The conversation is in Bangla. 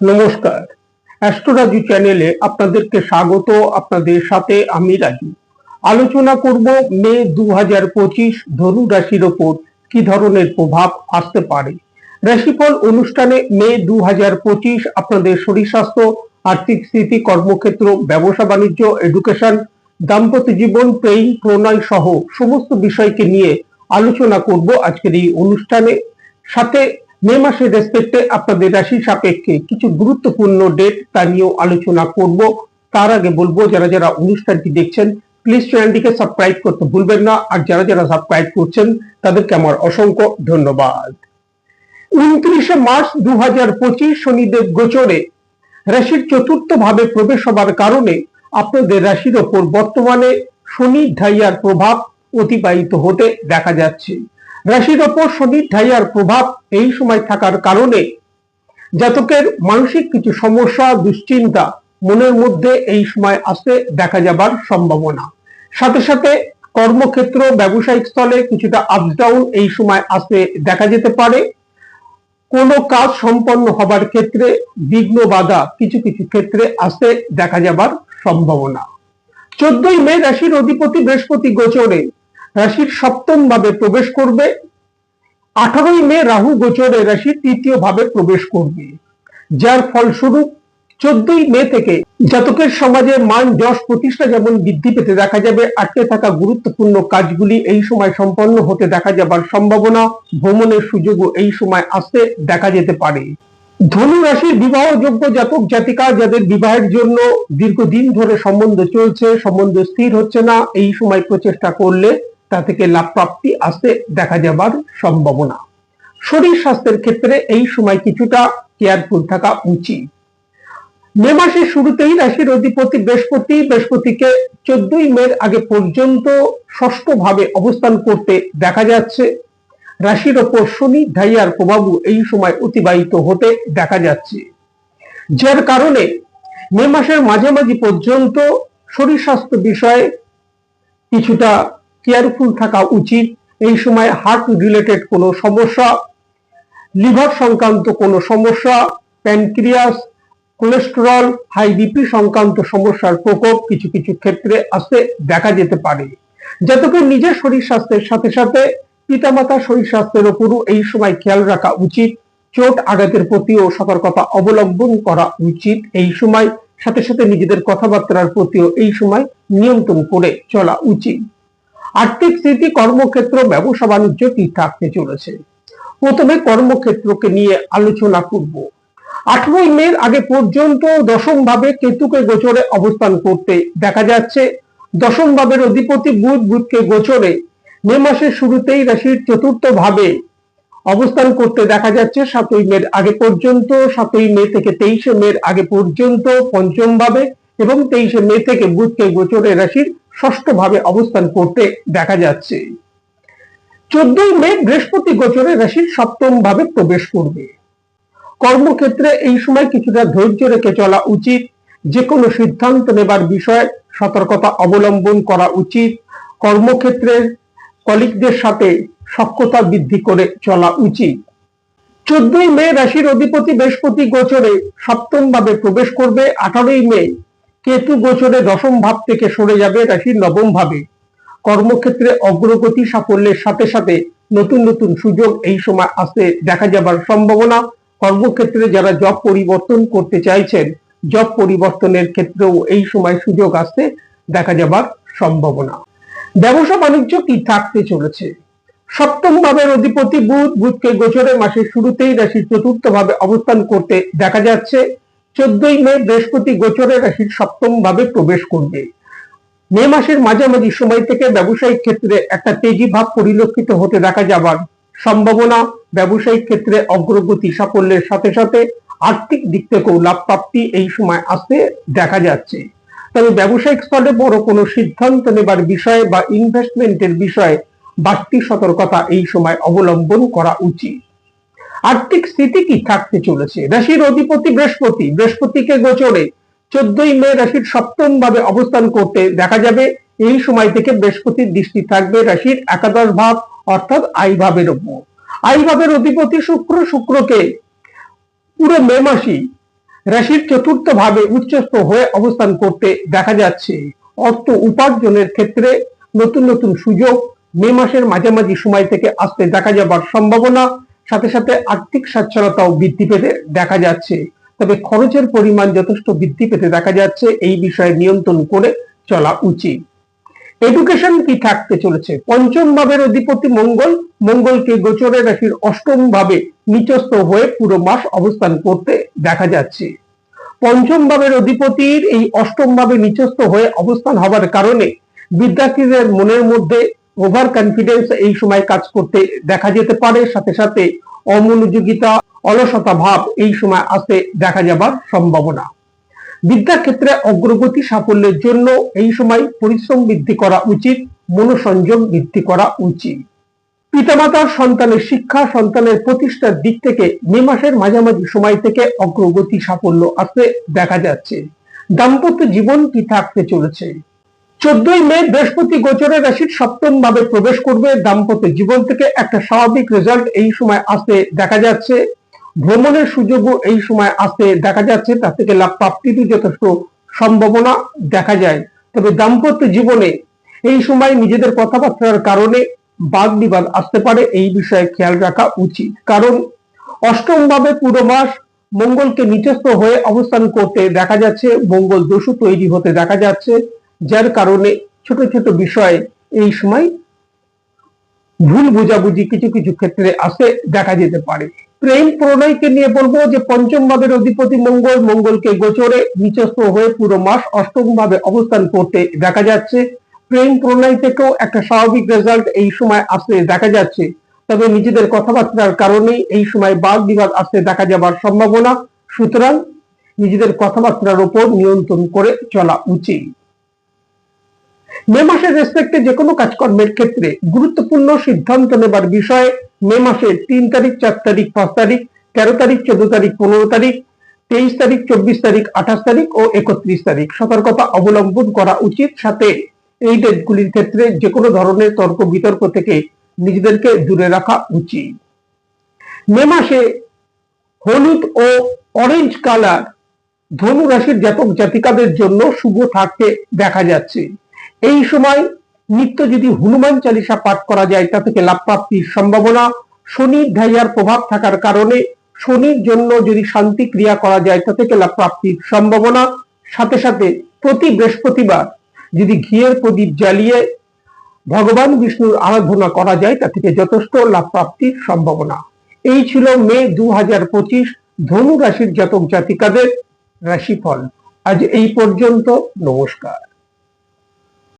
নমস্কার। অ্যাস্ট্রোরাজু চ্যানেলে আপনাদেরকে স্বাগত, আপনাদের সাথে আমি রাজু। আলোচনা করব মে দু হাজার পঁচিশ ধনু রাশির ওপর কি ধরনের প্রভাব আসতে পারে। রাশিফল অনুষ্ঠানে মে দু হাজার পঁচিশ আপনাদের শরীর স্বাস্থ্য, আর্থিক স্থিতি, কর্মক্ষেত্র, ব্যবসা, বাণিজ্য, এডুকেশন, দাম্পত্য জীবন, প্রেম, প্রণয় সহ সমস্ত বিষয়কে নিয়ে আলোচনা করব আজকের এই অনুষ্ঠানে। সাথে মে মাসের রেসপেক্টে আপনাদের রাশি সাপেক্ষে কিছু গুরুত্বপূর্ণ ডেট তা নিয়েও আলোচনা করব। তার আগে বলব, যারা যারা অনুষ্ঠানটি দেখছেন প্লিজ চ্যানেলটিকে সাবস্ক্রাইব করতে ভুলবেন না। আর যারা যারা সাবস্ক্রাইব করছেন, তাদেরকে আমার অসংখ্য ধন্যবাদ। উনত্রিশে মার্চ দু হাজার পঁচিশ শনিদেব গোচরে। রাশির চতুর্থ ভাবে প্রবেশ হবার কারণে আপনাদের রাশির ওপর বর্তমানে শনি ঢাইয়ার প্রভাব অতিবাহিত হতে দেখা যাচ্ছে। রাশির ওপর শনি ঢাইয়ার প্রভাব এই সময় থাকার কারণে জাতকের মানসিক কিছু সমস্যা, দুশ্চিন্তা মনের মধ্যে এই সময় আসতে দেখা যাবার সম্ভাবনা। সাথে সাথে কর্মক্ষেত্র, ব্যবসায়িক স্থলে কিছুটা আপস ডাউন এই সময় আসতে দেখা যেতে পারে। কোনো কাজ সম্পন্ন হবার ক্ষেত্রে বিঘ্ন বাধা কিছু কিছু ক্ষেত্রে আসতে দেখা যাবার সম্ভাবনা। চোদ্দই মে রাশির অধিপতি বৃহস্পতি গোচরে রাশির সপ্তম ভাবে প্রবেশ করবে। আঠারোই মে রাহু গোচরে রাশি তৃতীয় ভাবে প্রবেশ করবে। যার ফলস্বরূপ চোদ্দই মে থেকে জাতকের সমাজে মান, যশ, প্রতিষ্ঠা যেমন বৃদ্ধি পেতে দেখা যাবে, আটকে থাকা গুরুত্বপূর্ণ কাজগুলি এই সময় সম্পন্ন হতে দেখা যাবার সম্ভাবনা, ভ্রমণের সুযোগও এই সময় আসতে দেখা যেতে পারে। ধনু রাশির বিবাহযোগ্য জাতক, জাতিকা যাদের বিবাহের জন্য দীর্ঘদিন ধরে সম্বন্ধ চলছে, সম্বন্ধ স্থির হচ্ছে না, এই সময় প্রচেষ্টা করলে তা থেকে লাভ প্রাপ্তি আসতে দেখা যাবার সম্ভাবনা। শরীর স্বাস্থ্যের ক্ষেত্রে এই সময় কিছুটা কেয়ারফুল থাকা উচিত। মে মাসের শুরুতেই রাশির অধিপতি বৃহস্পতি, বৃহস্পতিকে চোদ্দই মের আগে পর্যন্ত ষষ্ঠ ভাবে অবস্থান করতে দেখা যাচ্ছে। রাশির ওপর শনি ঢাইয়ার প্রভাবও এই সময় অতিবাহিত হতে দেখা যাচ্ছে। যার কারণে মে মাসের মাঝামাঝি পর্যন্ত শরীর স্বাস্থ্য বিষয়ে কিছুটা কেয়ারফুল থাকা উচিত। এই সময় হার্ট রিলেটেড কোনো সমস্যা লিভার সংক্রান্ত কোনো সমস্যা প্যানক্রিয়াস কোলেস্টেরল হাই বিপি সংক্রান্ত সমস্যার প্রকোপ কিছু কিছু ক্ষেত্রে আসতে দেখা যেতে পারে। যাতকে নিজের শরীর স্বাস্থ্যের সাথে সাথে পিতামাতার শরীর স্বাস্থ্যের উপরও এই সময় খেয়াল রাখা উচিত। চোট আঘাতের প্রতিও সতর্কতা অবলম্বন করা উচিত। এই সময় সাথে সাথে নিজেদের কথাবার্তার প্রতিও এই সময় নিয়ন্ত্রণ করে চলা উচিত। আর্থিক স্থিতি, কর্মক্ষেত্র, ব্যবসা, বাণিজ্য ঠিক থাকতে চলেছে। প্রথমে কর্মক্ষেত্রকে নিয়ে আলোচনা করব। আঠারোই মে আগে পর্যন্ত দশম ভাবে কেতুকে গোচরে অবস্থান করতে দেখা যাচ্ছে দশম ভাবের অধিপতি বুধ, বুধকে গোচরে মে মাসের শুরুতেই রাশির চতুর্থ ভাবে অবস্থান করতে দেখা যাচ্ছে, সাতই মের আগে পর্যন্ত, সাতই মে থেকে তেইশে মের আগে পর্যন্ত পঞ্চম ভাবে এবং তেইশে মে থেকে বুধকে গোচরে রাশির ষষ্ঠ ভাবে অবস্থান করতে দেখা যাচ্ছে। চোদ্দই মে বৃহস্পতি গোচরে রাশির সপ্তম ভাবে প্রবেশ করবে। কর্মক্ষেত্রে এই সময় কিছুটা ধৈর্য রেখে চলা উচিত। যে কোনো সিদ্ধান্ত নেবার বিষয়ে সতর্কতা অবলম্বন করা উচিত। কর্মক্ষেত্রের কলিকদের সাথে সক্ষতা বৃদ্ধি করে চলা উচিত। চোদ্দই মে রাশির অধিপতি বৃহস্পতি গোচরে সপ্তম ভাবে প্রবেশ করবে। আঠারোই মে কেতু গোচরে দশম ভাব থেকে সরে যাবে রাশির নবম ভাবে। কর্মক্ষেত্রে অগ্রগতি সাফল্যের সাথে সাথে নতুন নতুন সুযোগ এই সময় আসতে দেখা যাবার সম্ভাবনা। কর্মক্ষেত্রে যারা জব পরিবর্তন করতে চাইছেন জব পরিবর্তনের ক্ষেত্রেও এই সময় সুযোগ আসতে দেখা যাবার সম্ভাবনা। ব্যবসা বাণিজ্য কি থাকতে চলেছে? সপ্তম ভাবের অধিপতি বুধ, বুধকে গোচরের মাসের শুরুতেই রাশির চতুর্থ ভাবে অবস্থান করতে দেখা যাচ্ছে। চোদ্দই মে বৃহস্পতি গোচরে রাশির সপ্তম ভাবে প্রবেশ করবে। মে মাসের মাঝামাঝি সময় থেকে ব্যবসায়িক ক্ষেত্রে একটা তেজি ভাব পরিলক্ষিত হতে দেখা যাবার সম্ভাবনা। ব্যবসায়িক ক্ষেত্রে অগ্রগতি সাফল্যের সাথে সাথে আর্থিক দিক থেকেও লাভ প্রাপ্তি এই সময় আসতে দেখা যাচ্ছে। তবে ব্যবসায়িক স্তরে বড় কোনো সিদ্ধান্ত নেবার বিষয়ে বা ইনভেস্টমেন্টের বিষয়ে বাড়তি সতর্কতা এই সময় অবলম্বন করা উচিত। আর্থিক স্থিতি কি থাকতে চলেছে? রাশির অধিপতি বৃহস্পতি, বৃহস্পতিকে গোচরে চোদ্দই মে রাশির সপ্তম ভাবে অবস্থান করতে দেখা যাবে। এই সময় থেকে বৃহস্পতির দৃষ্টি থাকবে রাশির একাদশ ভাব, অর্থাৎ আই ভাবের উপর আই ভাবের অধিপতি শুক্র, শুক্রকে পুরো মে মাসই রাশির চতুর্থ ভাবে উচ্চস্থ হয়ে অবস্থান করতে দেখা যাচ্ছে। অর্থ উপার্জনের ক্ষেত্রে নতুন নতুন সুযোগ মে মাসের মাঝামাঝি সময় থেকে আসতে দেখা যাবার সম্ভাবনা সাথে সাথে আর্থিক সচ্ছলতাও বৃদ্ধি পেতে দেখা যাচ্ছে। তবে খরচের পরিমাণ যথেষ্ট বৃদ্ধি পেতে দেখা যাচ্ছে, এই বিষয়ে নিয়ন্ত্রণ করে চলা উচিত। এডুকেশন কি থাকতে চলেছে? পঞ্চম ভাবের অধিপতি মঙ্গল। মঙ্গলকে গোচরে রাশির অষ্টম ভাবে নিচস্থ হয়ে পুরো মাস অবস্থান করতে দেখা যাচ্ছে। পঞ্চম ভাবের অধিপতির এই অষ্টম ভাবে নিচস্থ হয়ে অবস্থান হবার কারণে বিদ্যার্থীদের মনের মধ্যে ওভার কনফিডেন্স এই সময় কাজ করতে দেখা যেতে পারে। সাথে সাথে অমনোযোগিতা, অলসতা ভাব এই সময় আসতে দেখা যাবার সম্ভাবনা। বিদ্যাক্ষেত্রে অগ্রগতি সাফল্যের জন্য এই সময় পরিশ্রম বৃদ্ধি করা উচিত মনোসংযোগ বৃদ্ধি করা উচিত। পিতামাতার সন্তানের শিক্ষা, সন্তানের প্রতিষ্ঠার দিক থেকে মে মাসের মাঝামাঝি সময় থেকে অগ্রগতি সাফল্য আসতে দেখা যাচ্ছে। দাম্পত্য জীবন কি থাকতে চলেছে? চোদ্দই মে বৃহস্পতি গোচরের রাশির সপ্তম ভাবে প্রবেশ করবে। দাম্পত্য জীবন থেকে একটা স্বাভাবিক রেজাল্ট এই সময় আসতে দেখা যাচ্ছে। ভ্রমণের সুযোগও এই সময় আসতে দেখা যাচ্ছে। তার থেকে লাভ প্রাপ্তিরও যথেষ্ট সম্ভাবনা দেখা যায়। তবে দাম্পত্য জীবনে এই সময় নিজেদের কথাবার্তার কারণে বাদ বিবাদ আসতে পারে। এই বিষয়ে খেয়াল রাখা উচিত। কারণ অষ্টম ভাবে পুরো মাস মঙ্গলকে নিচস্থ হয়ে অবস্থান করতে দেখা যাচ্ছে। মঙ্গল দোষু তৈরি হতে দেখা যাচ্ছে। যার কারণে ছোট ছোট বিষয়ে এই সময় ভুল বোঝাবুঝি কিছু কিছু ক্ষেত্রে আসে, দেখা যেতে পারে। প্রেম প্রণয়কে নিয়ে বলব যে, পঞ্চম ভাবের অধিপতি মঙ্গল, মঙ্গলকে গোচরে নিচস্থ হয়ে পুরো মাস অষ্টম ভাবে অবস্থান করতে দেখা যাচ্ছে। প্রেম প্রণয় থেকেও একটা স্বাভাবিক রেজাল্ট এই সময় আসতে দেখা যাচ্ছে। তবে নিজেদের কথাবার্তার কারণেই এই সময় বাদ বিবাদ আসতে দেখা যাবার সম্ভাবনা। সুতরাং নিজেদের কথাবার্তার উপর নিয়ন্ত্রণ করে চলা উচিত। মে মাসের রেসপেক্টে যে কোনো কাজকর্মের ক্ষেত্রে গুরুত্বপূর্ণ সিদ্ধান্ত নেবার বিষয়ে মে মাসের তিন তারিখ, চার তারিখ, পাঁচ তারিখ, তেরো তারিখ, চোদ্দ তারিখ, পনেরো তারিখ, তেইশ তারিখ, চব্বিশ তারিখ, আঠাশ তারিখ ও একত্রিশ তারিখ। সতর্কতা অবলম্বন করা উচিত। সাথে এই ডেটগুলির ক্ষেত্রে যে কোনো ধরনের তর্ক বিতর্ক থেকে নিজেদেরকে দূরে রাখা উচিত। মে মাসে হলুদ ও অরেঞ্জ কালার ধনু রাশির জাতক জাতিকাদের জন্য শুভ থাকতে দেখা যাচ্ছে। এই সময় নিত্য যদি হনুমান চালিসা পাঠ করা যায়, তা থেকে লাভ প্রাপ্তির সম্ভাবনা। শনির ঢাইয়ার প্রভাব থাকার কারণে শনির জন্য যদি শান্তি ক্রিয়া করা যায়, তা থেকে লাভ প্রাপ্তির সম্ভাবনা। সাথে সাথে প্রতি বৃহস্পতিবার যদি ঘিয়ের প্রদীপ জ্বালিয়ে ভগবান বিষ্ণুর আরাধনা করা যায়, তা থেকে যথেষ্ট লাভ প্রাপ্তির সম্ভাবনা। এই ছিল মে দু হাজার পঁচিশ ধনু রাশির জাতক জাতিকাদের রাশিফল। আজ এই পর্যন্ত, নমস্কার।